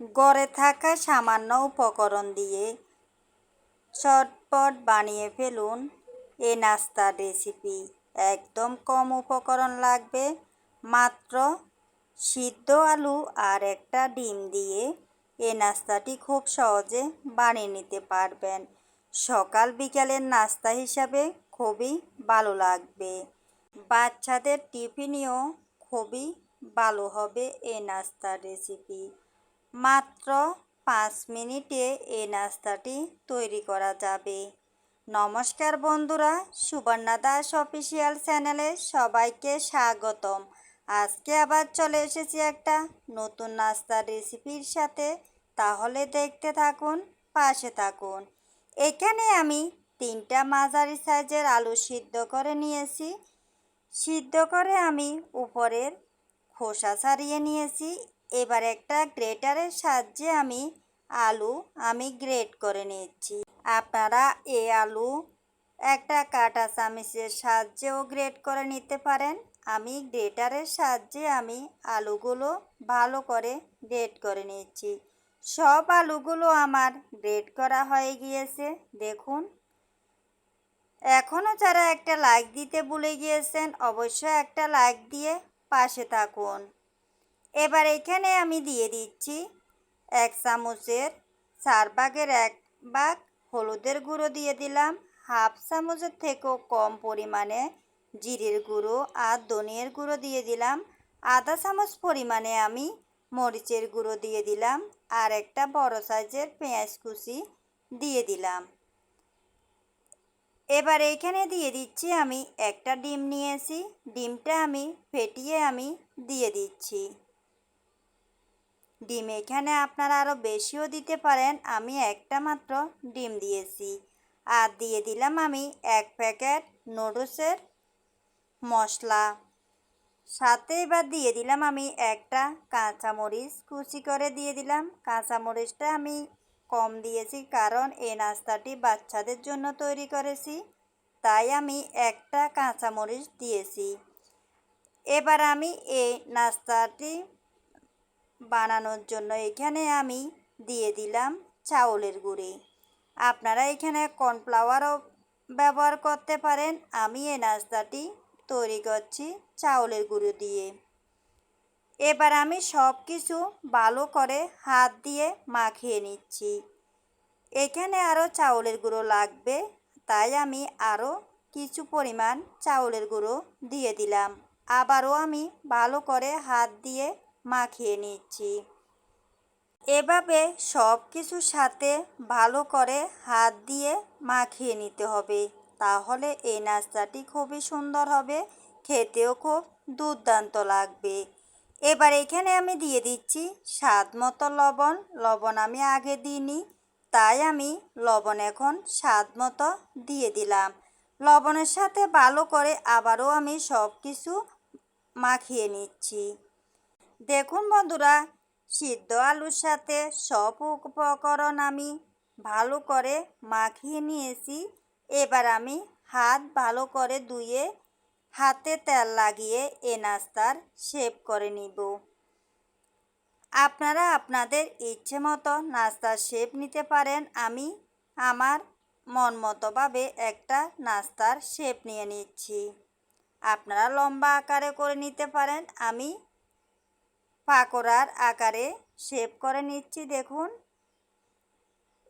গড়ে থাকা সামান্য উপকরণ দিয়ে চটপট বানিয়ে ফেলুন। এই নাস্তার রেসিপি একদম কম উপকরণ লাগবে। মাত্র সিদ্ধ আলু আর একটা ডিম দিয়ে এই নাস্তাটি খুব সহজে বানিয়ে নিতে পারবেন। সকাল বিকালের নাস্তা হিসাবে খুবই ভালো লাগবে। বাচ্চাদের টিফিনেও খুবই ভালো হবে এই নাস্তার রেসিপি মাত্র পাঁচ মিনিটে এই নাস্তাটি তৈরি করা যাবে। নমস্কার বন্ধুরা, সুবর্ণা দাস অফিসিয়াল চ্যানেলে সবাইকে স্বাগতম। আজকে আবার চলে এসেছি একটা নতুন নাস্তার রেসিপির সাথে। তাহলে দেখতে থাকুন, পাশে থাকুন। এখানে আমি তিনটা মাঝারি সাইজের আলু সিদ্ধ করে নিয়েছি। সিদ্ধ করে আমি উপরের খোসা ছাড়িয়ে নিয়েছি। এবার একটা গ্রেটারের সাহায্যে আমি আলু আমি গ্রেট করে নিচ্ছি আপনারা এই আলু একটা কাটা চামিচের সাহায্যেও গ্রেট করে নিতে পারেন। আমি গ্রেটারের সাহায্যে আমি আলুগুলো ভালো করে গ্রেট করে নিচ্ছি সব আলুগুলো আমার গ্রেট করা হয়ে গিয়েছে। দেখুন। এখনও যারা একটা লাইক দিতে ভুলে গিয়েছেন, অবশ্যই একটা লাইক দিয়ে পাশে থাকুন। এবার এখানে আমি দিয়ে দিচ্ছি এক চামচের চার ভাগের এক ভাগ হলুদের গুঁড়ো দিয়ে দিলাম, হাফ চামচের থেকেও কম পরিমাণে জিরের গুঁড়ো আর ধনিয়ার গুঁড়ো দিয়ে দিলাম, আধা চামচ পরিমাণে আমি মরিচের গুঁড়ো দিয়ে দিলাম আর একটা বড় সাইজের পেঁয়াজ কুচি দিয়ে দিলাম। এবার এইখানে দিয়ে দিচ্ছি আমি একটা ডিম নিয়েছি, ডিমটা আমি ফেটিয়ে আমি দিয়ে দিচ্ছি। ডিম এখানে আপনারা আরও বেশিও দিতে পারেন। আমি একটা মাত্র ডিম দিয়েছি। আর দিয়ে দিলাম আমি এক প্যাকেট নুডলসের মশলা। সাথে এবার দিয়ে দিলাম আমি একটা কাঁচামরিচ। কুচি করে দিয়ে দিলাম। কাঁচামরিচটা আমি কম দিয়েছি কারণ এই নাস্তাটি বাচ্চাদের জন্য তৈরি করেছি। তাই আমি একটা কাঁচামরিচ দিয়েছি। এবার আমি এই নাস্তাটি বানানোর জন্য এখানে আমি দিয়ে দিলাম চাউলের গুঁড়ি। আপনারা এখানে কর্নফ্লাওয়ারও ব্যবহার করতে পারেন। আমি এই নাস্তাটি তৈরি করছি চাউলের গুঁড়ো দিয়ে। এবার আমি সব কিছু ভালো করে হাত দিয়ে মাখিয়ে নিচ্ছি। এখানে আরও চাউলের গুঁড়ো লাগবে, তাই আমি আরও কিছু পরিমাণ চাউলের গুঁড়ো দিয়ে দিলাম। আবারও আমি ভালো করে হাত দিয়ে মাখিয়ে নিচ্ছি। এভাবে সব কিছুর সাথে ভালো করে হাত দিয়ে মাখিয়ে নিতে হবে। তাহলে এই নাস্তাটি খুবই সুন্দর হবে, খেতেও খুব দুর্দান্ত লাগবে। এবার এখানে আমি দিয়ে দিচ্ছি স্বাদ মতো লবণ। লবণ আমি আগে দিইনি, তাই আমি লবণ এখন স্বাদ মতো দিয়ে দিলাম। লবণের সাথে ভালো করে আবারও আমি সব কিছু মাখিয়ে নিচ্ছি। দেখুন বন্ধুরা, সিদ্ধ আলুর সাথে সব উপকরণ আমি ভালো করে মাখিয়ে নিয়েছি। এবার আমি হাত ভালো করে ধুয়ে হাতে তেল লাগিয়ে এ নাস্তার শেপ করে নিব। আপনারা আপনাদের ইচ্ছে মতো নাস্তার শেপ নিতে পারেন। আমি আমার মন মতোভাবে একটা নাস্তার শেপ নিয়ে নিচ্ছি। আপনারা লম্বা আকারে করে নিতে পারেন। আমি পাকোড়ার আকারে শেপ করে নিচ্ছি, দেখুন।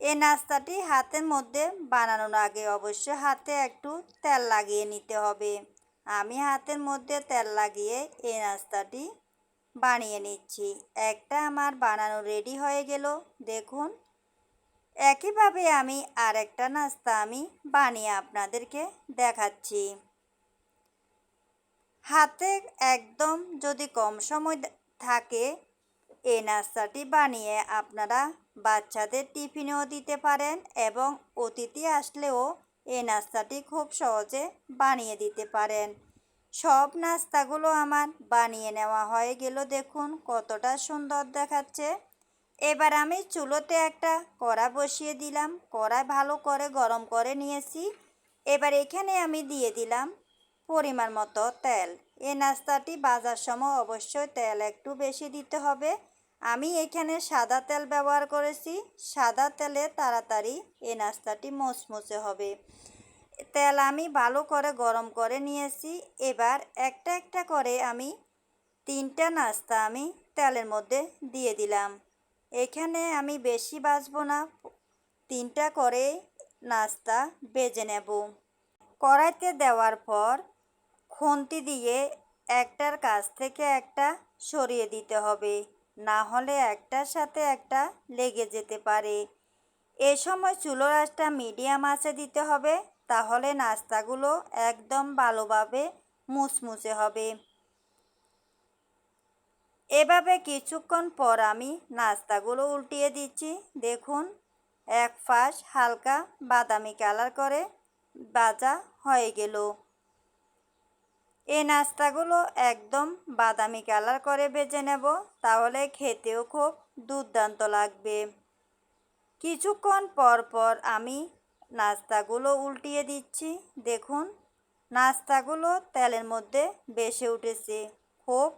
এই নাস্তাটি হাতের মধ্যে বানানোর আগে অবশ্যই হাতে একটু তেল লাগিয়ে নিতে হবে। আমি হাতের মধ্যে তেল লাগিয়ে এই নাস্তাটি বানিয়ে নিচ্ছি। একটা আমার বানানো রেডি হয়ে গেল, দেখুন। একইভাবে আমি আর একটা নাস্তা আমি বানিয়ে আপনাদেরকে দেখাচ্ছি। হাতে একদম যদি কম সময় থাকে। এই নাস্তাটি বানিয়ে আপনারা বাচ্চাদের টিফিনেও দিতে পারেন এবং অতিথি আসলেও এই নাস্তাটি খুব সহজে বানিয়ে দিতে পারেন। সব নাস্তাগুলো আমার বানিয়ে নেওয়া হয়ে গেল দেখুন কতটা সুন্দর দেখাচ্ছে। এবার আমি চুলোতে একটা কড়া বসিয়ে দিলাম, কড়াই ভালো করে গরম করে নিয়েছি। এবার এখানে আমি দিয়ে দিলাম পরিমাণ মতো তেল। এই নাস্তাটি বাজার সময় অবশ্যই তেল একটু বেশি দিতে হবে। আমি এখানে সাদা তেল ব্যবহার করেছি। সাদা তেলে তাড়াতাড়ি এই নাস্তাটি মচমচে হবে। তেল আমি ভালো করে গরম করে নিয়েছি। এবার একটা একটা করে আমি তিনটা নাস্তা আমি তেলের মধ্যে দিয়ে দিলাম। এখানে আমি বেশি বাজবো না। তিনটা করে নাস্তা বেজে নেব। কড়াইতে দেওয়ার পর খুন্তি দিয়ে একটার কাছ থেকে একটা সরিয়ে দিতে হবে। না হলে একটার সাথে একটা লেগে যেতে পারে। এ সময় চুলোর আঁচটা মিডিয়াম আঁচে দিতে হবে, তাহলে নাস্তাগুলো একদম ভালোভাবে মুচমুচে হবে। এভাবে কিছুক্ষণ পর আমি নাস্তাগুলো উল্টিয়ে দিচ্ছি। দেখুন, এক পাশ হালকা বাদামি কালার করে বাজা হয়ে গেল। এই নাস্তাগুলো একদম বাদামি কালার করে ভেজে নেব, তাহলে খেতেও খুব দুর্দান্ত লাগবে। কিছুক্ষণ পর পর আমি নাস্তাগুলো উল্টিয়ে দিচ্ছি। দেখুন, নাস্তাগুলো তেলের মধ্যে বেসে উঠেছে, খুব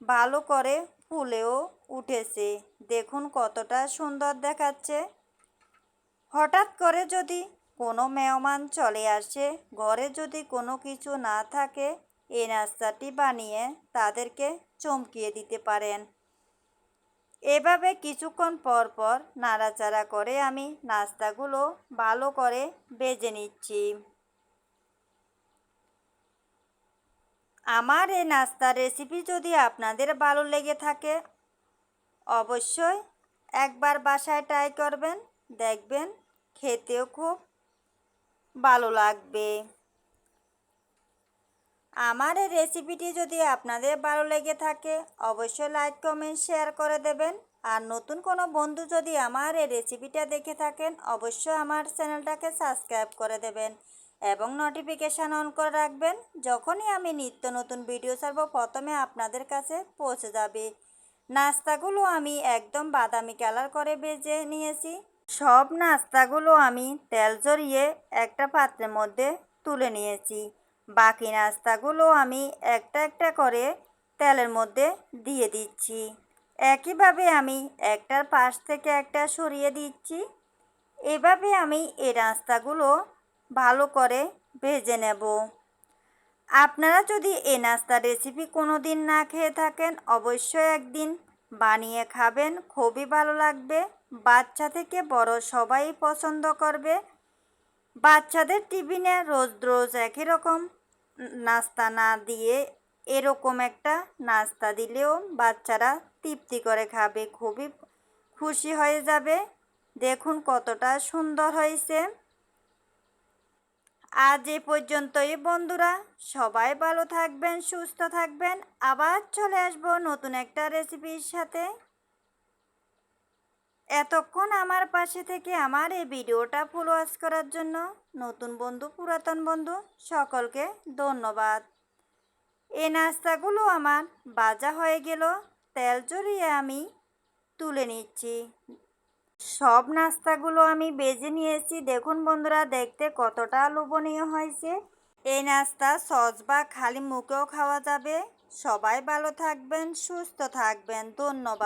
ভালো করে ফুলেও উঠেছে। দেখুন কতটা সুন্দর দেখাচ্ছে। হঠাৎ করে যদি কোনো মেহমান চলে আসে, ঘরে যদি কোনো কিছু না থাকে এই নাস্তাটি বানিয়ে তাদেরকে চমকিয়ে দিতে পারেন। এভাবে কিছুক্ষণ পর পর নাড়াচাড়া করে আমি নাস্তাগুলো ভালো করে বেজে নিচ্ছি। আমার এই নাস্তার রেসিপি যদি আপনাদের ভালো লেগে থাকে, অবশ্যই একবার বাসায় ট্রাই করবেন, দেখবেন খেতেও খুব ভালো লাগবে। আমার এই রেসিপিটি যদি আপনাদের ভালো লেগে থাকে, অবশ্যই লাইক কমেন্ট শেয়ার করে দেবেন। আর নতুন কোনো বন্ধু যদি আমার এই রেসিপিটা দেখে থাকেন, অবশ্যই আমার চ্যানেলটাকে সাবস্ক্রাইব করে দেবেন এবং নোটিফিকেশান অন করে রাখবেন, যখনই আমি নিত্য নতুন ভিডিও ছাড়ব প্রথমে আপনাদের কাছে পৌঁছে যাবে। নাস্তাগুলো আমি একদম বাদামি কালার করে ভেজে নিয়েছি। সব নাস্তাগুলো আমি তেল জড়িয়ে একটা পাত্রের মধ্যে তুলে নিয়েছি। বাকি নাস্তাগুলো আমি একটা একটা করে তেলের মধ্যে দিয়ে দিচ্ছি। একইভাবে আমি একটার পাশ থেকে একটা সরিয়ে দিচ্ছি। এভাবে আমি এই নাস্তাগুলো ভালো করে ভেজে নেব। আপনারা যদি এই নাস্তা রেসিপি কোনো দিন না খেয়ে থাকেন, অবশ্যই একদিন বানিয়ে খাবেন। খুবই ভালো লাগবে। বাচ্চা থেকে বড় সবাই পছন্দ করবে। বাচ্চাদের টিফিনে রোজ রোজ একই রকম নাস্তা না দিয়ে এরকম একটা নাস্তা দিলেও বাচ্চারা তৃপ্তি করে খাবে, খুবই খুশি হয়ে যাবে। দেখুন কতটা সুন্দর হয়েছে। আজ এ পর্যন্তই বন্ধুরা, সবাই ভালো থাকবেন, সুস্থ থাকবেন। আবার চলে আসব নতুন একটা রেসিপির সাথে। এতক্ষণ আমার পাশে থেকে আমার এই ভিডিওটা ফুল ওয়াচ করার জন্য নতুন বন্ধু, পুরাতন বন্ধু সকলকে ধন্যবাদ। এই নাস্তাগুলো আমার বাজা হয়ে গেল, তেল জড়িয়ে আমি তুলে নিচ্ছি। সব নাস্তাগুলো আমি বেজে নিয়েছি। দেখুন বন্ধুরা, দেখতে কতটা লোভনীয় হয়েছে। এই নাস্তা সস বা খালি মুখেও খাওয়া যাবে। সবাই ভালো থাকবেন, সুস্থ থাকবেন। ধন্যবাদ।